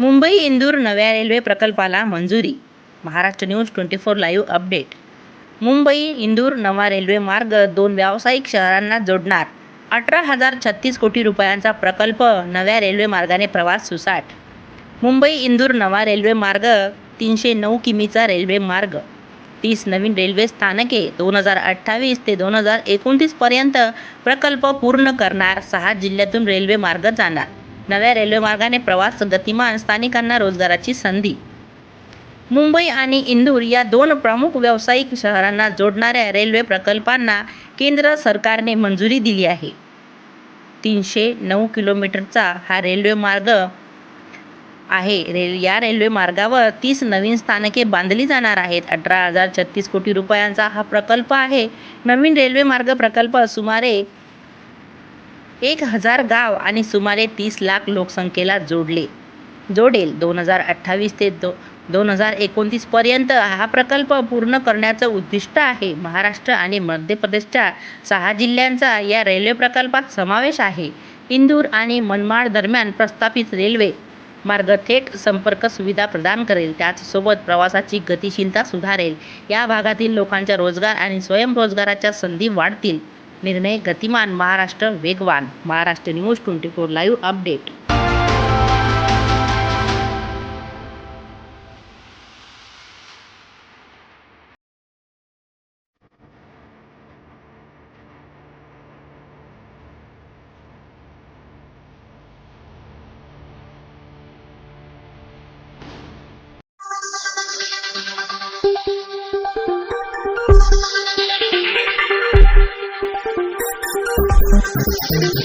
मुंबई इंदूर नव्या रेल्वे प्रकल्पाला मंजुरी. Maharashtra news twenty four live update. Mumbai Indore नवा रेल्वे मार्ग दोन व्यावसायिक शहरांना जोडणार. अठरा हजार छत्तीस कोटी रुपयांचा प्रकल्प नव्या रेल्वे मार्गाने प्रवास सुसाट. मुंबई इंदूर नवा रेल्वे मार्ग तीनशे नऊ किमीचा रेल्वे मार्ग. तीस नवीन रेल्वे स्थानके दोन हजार अठ्ठावीस ते दोन हजार एकोणतीसपर्यंत प्रकल्प पूर्ण करणार सहा जिल्ह्यातून रेल्वे मार्ग जाणार. नव्या रेल्वे मार्गाने प्रवास गतिमान स्थानिकांना रोजगाराची संधी. मुंबई आणि इंदूर या दोन प्रमुख व्यावसायिक शहरांना जोडणाऱ्या रेल्वे प्रकल्पांना केंद्र सरकारने मंजुरी दिली आहे. तीनशे नऊ किलोमीटरचा हा रेल्वे मार्ग आहे. रेल या रेल्वे मार्गावर तीस नवीन स्थानके बांधली जाणार आहेत. अठरा हजार छत्तीस कोटी रुपयांचा हा प्रकल्प आहे. नवीन रेल्वे मार्ग प्रकल्प सुमारे एक हजार गाव आणि सुमारे तीस लाख लोकसंख्येला जोडले. जोडेल दोन हजार अठ्ठावीस ते दो दोन हजार एकोणतीसपर्यंत हा प्रकल्प पूर्ण करण्याचं उद्दिष्ट आहे. महाराष्ट्र आणि मध्य प्रदेशच्या सहा जिल्ह्यांचा या रेल्वे प्रकल्पात समावेश आहे. इंदूर आणि मनमाड दरम्यान प्रस्थापित रेल्वे मार्ग थेट संपर्क सुविधा प्रदान करेल. त्याचसोबत प्रवासाची गतिशीलता सुधारेल. या भागातील लोकांच्या रोजगार आणि स्वयंरोजगाराच्या संधी वाढतील. निर्णय गतिमान महाराष्ट्र वेगवान. Maharashtra news twenty four live update Thank you.